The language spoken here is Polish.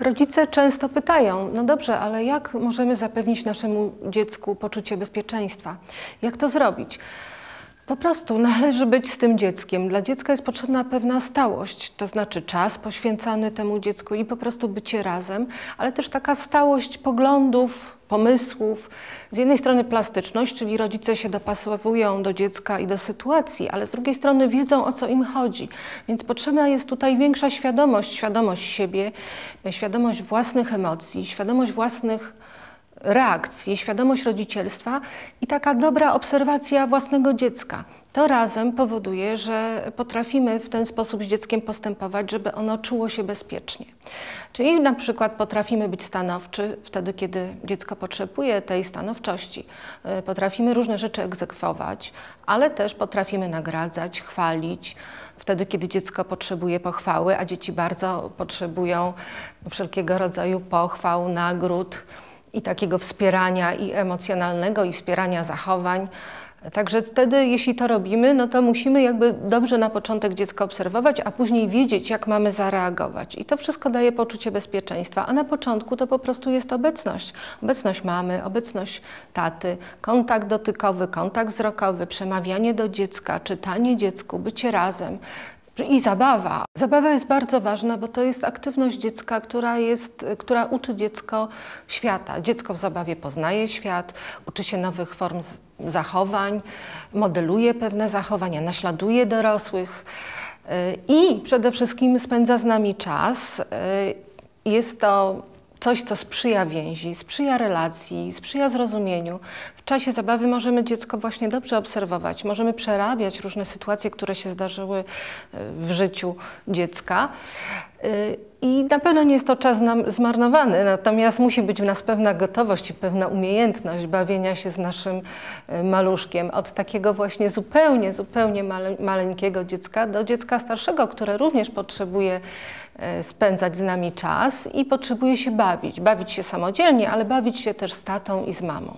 Rodzice często pytają, no dobrze, ale jak możemy zapewnić naszemu dziecku poczucie bezpieczeństwa? Jak to zrobić? Po prostu należy być z tym dzieckiem. Dla dziecka jest potrzebna pewna stałość, to znaczy czas poświęcany temu dziecku i po prostu bycie razem, ale też taka stałość poglądów, pomysłów. Z jednej strony plastyczność, czyli rodzice się dopasowują do dziecka i do sytuacji, ale z drugiej strony wiedzą o co im chodzi. Więc potrzebna jest tutaj większa świadomość, świadomość siebie, świadomość własnych emocji, świadomość własnych reakcji, świadomość rodzicielstwa i taka dobra obserwacja własnego dziecka. To razem powoduje, że potrafimy w ten sposób z dzieckiem postępować, żeby ono czuło się bezpiecznie. Czyli na przykład potrafimy być stanowczy wtedy, kiedy dziecko potrzebuje tej stanowczości. E, potrafimy różne rzeczy egzekwować, ale też potrafimy nagradzać, chwalić. Wtedy, kiedy dziecko potrzebuje pochwały, a dzieci bardzo potrzebują wszelkiego rodzaju pochwał, nagród i takiego wspierania i emocjonalnego, i wspierania zachowań. Także wtedy, jeśli to robimy, no to musimy jakby dobrze na początek dziecko obserwować, a później wiedzieć, jak mamy zareagować. I to wszystko daje poczucie bezpieczeństwa. A na początku to po prostu jest obecność. Obecność mamy, obecność taty, kontakt dotykowy, kontakt wzrokowy, przemawianie do dziecka, czytanie dziecku, bycie razem. I zabawa. Zabawa jest bardzo ważna, bo to jest aktywność dziecka, która, jest, która uczy dziecko świata. Dziecko w zabawie poznaje świat, uczy się nowych form zachowań, modeluje pewne zachowania, naśladuje dorosłych y, i przede wszystkim spędza z nami czas. Y, jest to coś, co sprzyja więzi, sprzyja relacji, sprzyja zrozumieniu. W czasie zabawy możemy dziecko właśnie dobrze obserwować, możemy przerabiać różne sytuacje, które się zdarzyły e, w życiu dziecka. E, I na pewno nie jest to czas zmarnowany, natomiast musi być w nas pewna gotowość i pewna umiejętność bawienia się z naszym e, maluszkiem. Od takiego właśnie zupełnie, zupełnie maleńkiego dziecka do dziecka starszego, które również potrzebuje spędzać z nami czas i potrzebuje się bawić. Bawić się samodzielnie, ale bawić się też z tatą i z mamą.